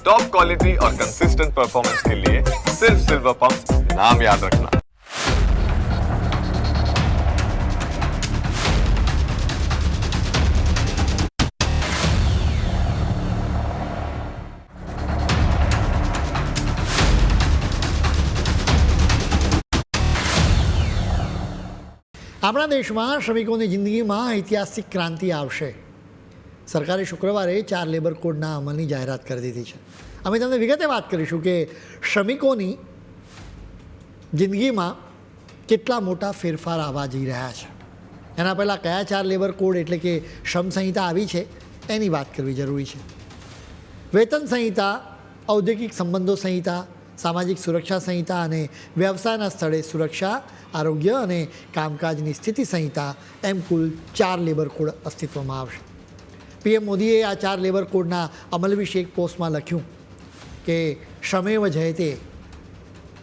Top quality और consistent performance के लिए सिर्फ सिल्वर पंप नाम याद रखना આપણા દેશમાં શ્રમિકોની જિંદગીમાં ઐતિહાસિક ક્રાંતિ આવશે સરકારે શુક્રવારે ચાર લેબર કોડના અમલની જાહેરાત કરી દીધી છે. અમે તમને વિગતે વાત કરીશું કે શ્રમિકોની જિંદગીમાં કેટલા મોટા ફેરફાર આવવા જઈ રહ્યા છે. એના પહેલાં કયા ચાર લેબર કોડ એટલે કે શ્રમ સંહિતા આવી છે એની વાત કરવી જરૂરી છે. વેતન સંહિતા, ઔદ્યોગિક સંબંધો સંહિતા, સામાજિક સુરક્ષા સંહિતા અને વ્યવસાયના સ્થળે સુરક્ષા, આરોગ્ય અને કામકાજની સ્થિતિ સંહિતા એમ કુલ ચાર લેબર કોડ અસ્તિત્વમાં આવશે. પીએમ મોદીએ આ ચાર લેબર કોડના અમલ વિશે એક પોસ્ટમાં લખ્યું કે શ્રમેવ જયતે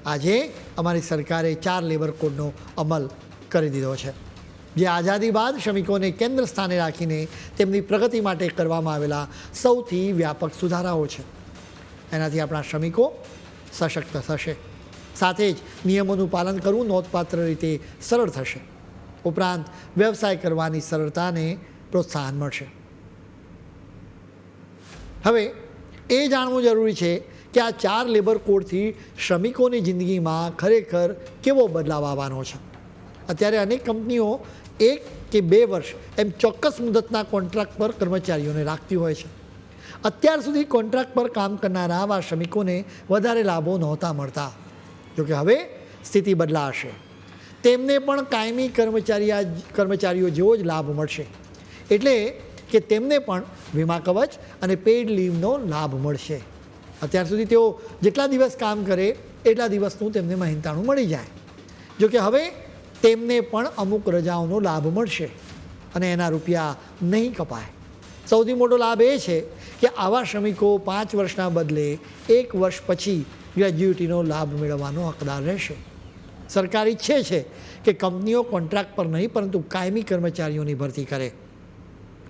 આજે અમારી સરકારે ચાર લેબર કોડનો અમલ કરી દીધો છે. જે આઝાદી બાદ શ્રમિકોને કેન્દ્ર સ્થાને રાખીને તેમની પ્રગતિ માટે કરવામાં આવેલા સૌથી વ્યાપક સુધારાઓ છે. એનાથી આપણા શ્રમિકો સશક્ત થશે. સાથે જ નિયમોનું પાલન કરવું નોંધપાત્ર રીતે સરળ થશે. ઉપરાંત વ્યવસાય કરવાની સરળતાને પ્રોત્સાહન મળશે. હવે, એ જાણવું જરૂરી છે કે આ ચાર લેબર કોડથી શ્રમિકોની જિંદગીમાં ખરેખર કેવો બદલાવ આવવાનો છે. અત્યારે અનેક કંપનીઓ એક કે બે વર્ષ એમ ચોક્કસ મુદતના કોન્ટ્રાક્ટ પર કર્મચારીઓને રાખતી હોય છે. અત્યાર સુધી કોન્ટ્રાક્ટ પર કામ કરનારા આવા શ્રમિકોને વધારે લાભો નહોતા મળતા. જોકે હવે સ્થિતિ બદલાશે. તેમને પણ કાયમી કર્મચારી કર્મચારીઓ જેવો જ લાભ મળશે. એટલે કે તેમને પણ વીમા કવચ અને પેઇડ લીવનો લાભ મળશે. અત્યાર સુધી તેઓ જેટલા દિવસ કામ કરે, એટલા દિવસનું તેમને મહેનતાણું મળી જાય. જોકે હવે તેમને પણ અમુક રજાઓનો લાભ મળશે અને એના રૂપિયા નહીં કપાય. સૌથી મોટો લાભ એ છે કે આવા શ્રમિકો પાંચ વર્ષના બદલે એક વર્ષ પછી ગ્રેજ્યુટીનો લાભ મેળવવાનો હકદાર રહેશે. સરકાર ઈચ્છે છે કે કંપનીઓ કોન્ટ્રાક્ટ પર નહીં, પરંતુ કાયમી કર્મચારીઓની ભરતી કરે.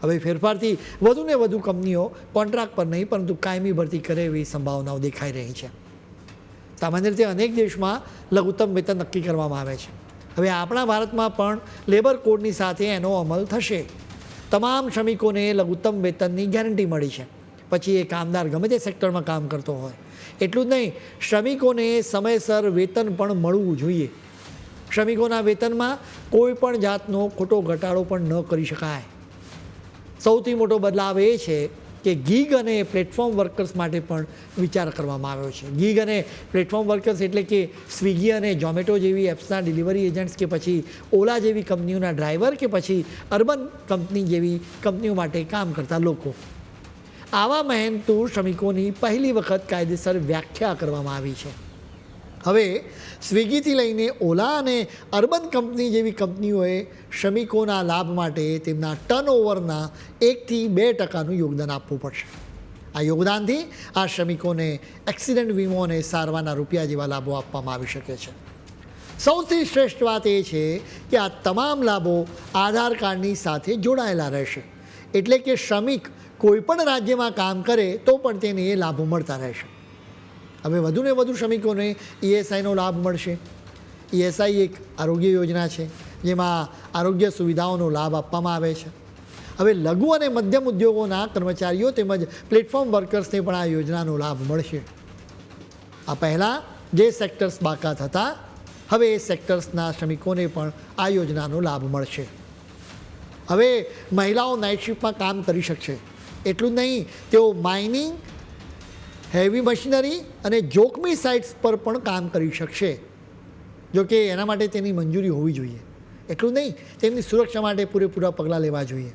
હવે ફેરફારથી વધુ ને વધુ કંપનીઓ કોન્ટ્રાક્ટ પર નહીં, પરંતુ કાયમી ભરતી કરે એવી સંભાવનાઓ દેખાઈ રહી છે. સામાન્ય રીતે અનેક દેશમાં લઘુત્તમ વેતન નક્કી કરવામાં આવે છે. હવે આપણા ભારતમાં પણ લેબર કોડની સાથે એનો અમલ થશે. તમામ શ્રમિકોને લઘુત્તમ વેતનની ગેરંટી મળી છે. પછી એ કામદાર ગમે તે સેક્ટરમાં કામ કરતો હોય. એટલું જ નહીં, શ્રમિકોને સમયસર વેતન પણ મળવું જોઈએ. શ્રમિકોના વેતનમાં કોઈ પણ જાતનો ખોટો ઘટાડો પણ ન કરી શકાય. સૌથી મોટો બદલાવ એ છે કે ગીગ અને પ્લેટફોર્મ વર્કર્સ માટે પણ વિચાર કરવામાં આવ્યો છે. ગીગ અને પ્લેટફોર્મ વર્કર્સ એટલે કે સ્વિગી અને ઝોમેટો જેવી એપ્સના ડિલિવરી એજન્ટ્સ કે પછી ઓલા જેવી કંપનીઓના ડ્રાઈવર કે પછી અર્બન કંપની જેવી કંપનીઓ માટે કામ કરતા લોકો. આવા મહેનતુ શ્રમિકોની પહેલી વખત કાયદેસર વ્યાખ્યા કરવામાં આવી છે. હવે સ્વિગીથી લઈને ઓલા અને અર્બન કંપની જેવી કંપનીઓએ શ્રમિકોના લાભ માટે તેમના ટર્નઓવરના એકથી બે ટકાનું યોગદાન આપવું પડશે. આ યોગદાનથી આ શ્રમિકોને એક્સિડન્ટ વીમો અને સારવારના રૂપિયા જેવા લાભો આપવામાં આવી શકે છે. સૌથી શ્રેષ્ઠ વાત એ છે કે આ તમામ લાભો આધાર કાર્ડની સાથે જોડાયેલા રહેશે. એટલે કે શ્રમિક કોઈપણ રાજ્યમાં કામ કરે તો પણ તેને એ લાભો મળતા રહેશે. હવે વધુને વધુ શ્રમિકોને ઈએસઆઈનો લાભ મળશે. ઈએસઆઈ એક આરોગ્ય યોજના છે, જેમાં આરોગ્ય સુવિધાઓનો લાભ આપવામાં આવે છે. હવે લઘુ અને મધ્યમ ઉદ્યોગોના કર્મચારીઓ તેમજ પ્લેટફોર્મ વર્કર્સને પણ આ યોજનાનો લાભ મળશે. આ પહેલાં જે સેક્ટર્સ બાકાત હતા, હવે એ સેક્ટર્સના શ્રમિકોને પણ આ યોજનાનો લાભ મળશે. હવે મહિલાઓ નાઇટ શિફ્ટમાં કામ કરી શકશે. એટલું જ નહીં, તેઓ માઇનિંગ હેવી મશીનરી અને જોખમી સાઇટ્સ પર પણ કામ કરી શકશે. જો કે એના માટે તેની મંજૂરી હોવી જોઈએ. એટલું નહીં, તેમની સુરક્ષા માટે પૂરેપૂરા પગલાં લેવા જોઈએ.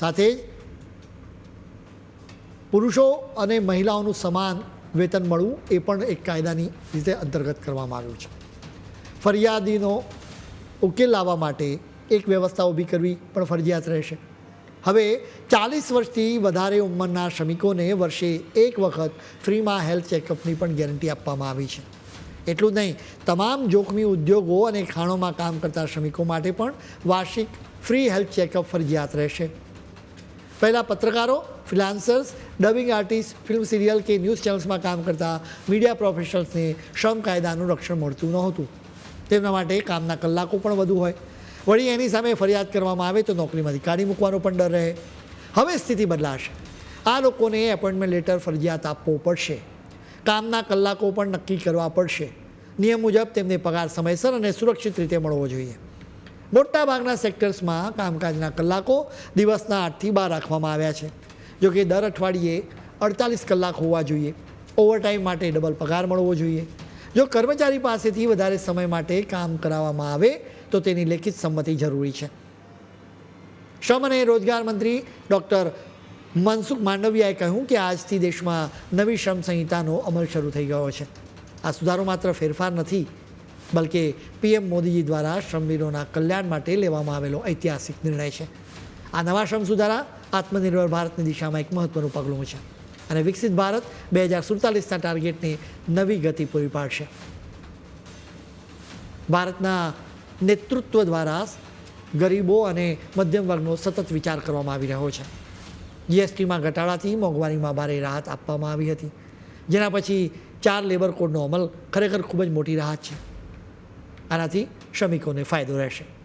સાથે જ પુરુષો અને મહિલાઓનું સમાન વેતન મળવું એ પણ એક કાયદાની રીતે અંતર્ગત કરવામાં આવ્યું છે. ફરિયાદીનો ઉકેલ લાવવા માટે એક વ્યવસ્થા ઊભી કરવી પણ ફરજિયાત રહેશે. હવે ચાલીસ વર્ષથી વધારે ઉંમરના શ્રમિકોને વર્ષે એક વખત ફ્રીમાં હેલ્થ ચેકઅપની પણ ગેરંટી આપવામાં આવી છે. એટલું જ નહીં, તમામ જોખમી ઉદ્યોગો અને ખાણોમાં કામ કરતા શ્રમિકો માટે પણ વાર્ષિક ફ્રી હેલ્થ ચેકઅપ ફરજિયાત રહેશે. પહેલાં પત્રકારો, freelancers, dubbing artist, film serial કે ન્યૂઝ ચેનલ્સમાં કામ કરતા મીડિયા પ્રોફેશનલ્સને શ્રમ કાયદાનું રક્ષણ મળતું નહોતું. તેમના માટે કામના કલાકો પણ વધુ હોય. વળી એની સામે ફરિયાદ કરવામાં આવે તો નોકરીમાંથી કાઢી મૂકવાનો પણ ડર રહે. હવે સ્થિતિ બદલાશે. આ લોકોને એપોઇન્ટમેન્ટ લેટર ફરજિયાત આપવો પડશે. કામના કલાકો પણ નક્કી કરવા પડશે. નિયમ મુજબ તેમને પગાર સમયસર અને સુરક્ષિત રીતે મળવો જોઈએ. મોટાભાગના સેક્ટર્સમાં કામકાજના કલાકો દિવસના આઠથી બાર રાખવામાં આવ્યા છે. જોકે દર અઠવાડિયે અડતાલીસ કલાક હોવા જોઈએ. ઓવરટાઈમ માટે ડબલ પગાર મળવો જોઈએ. જો કર્મચારી પાસેથી વધારે સમય માટે કામ કરાવવામાં આવે તો તેની લેખિત સંમતિ જરૂરી છે. શ્રમ અને રોજગાર મંત્રી ડૉક્ટર મનસુખ માંડવિયાએ કહ્યું કે આજથી દેશમાં નવી શ્રમ સંહિતાનો અમલ શરૂ થઈ ગયો છે. આ સુધારો માત્ર ફેરફાર નથી, બલકે પીએમ મોદીજી દ્વારા શ્રમવીરોના કલ્યાણ માટે લેવામાં આવેલો ઐતિહાસિક નિર્ણય છે. આ નવા શ્રમ સુધારા આત્મનિર્ભર ભારતની દિશામાં એક મહત્વનું પગલું છે અને વિકસિત ભારત બે હજાર સુડતાલીસના ટાર્ગેટને નવી ગતિ પૂરી પાડશે. ભારતના નેતૃત્વ દ્વારા ગરીબો અને મધ્યમ વર્ગનો સતત વિચાર કરવામાં આવી રહ્યો છે. જીએસટીમાં ઘટાડાથી મોંઘવારીમાં ભારે રાહત આપવામાં આવી હતી. જેના પછી ચાર લેબર કોડનો અમલ ખરેખર ખૂબ જ મોટી રાહત છે. આનાથી શ્રમિકોને ફાયદો રહેશે.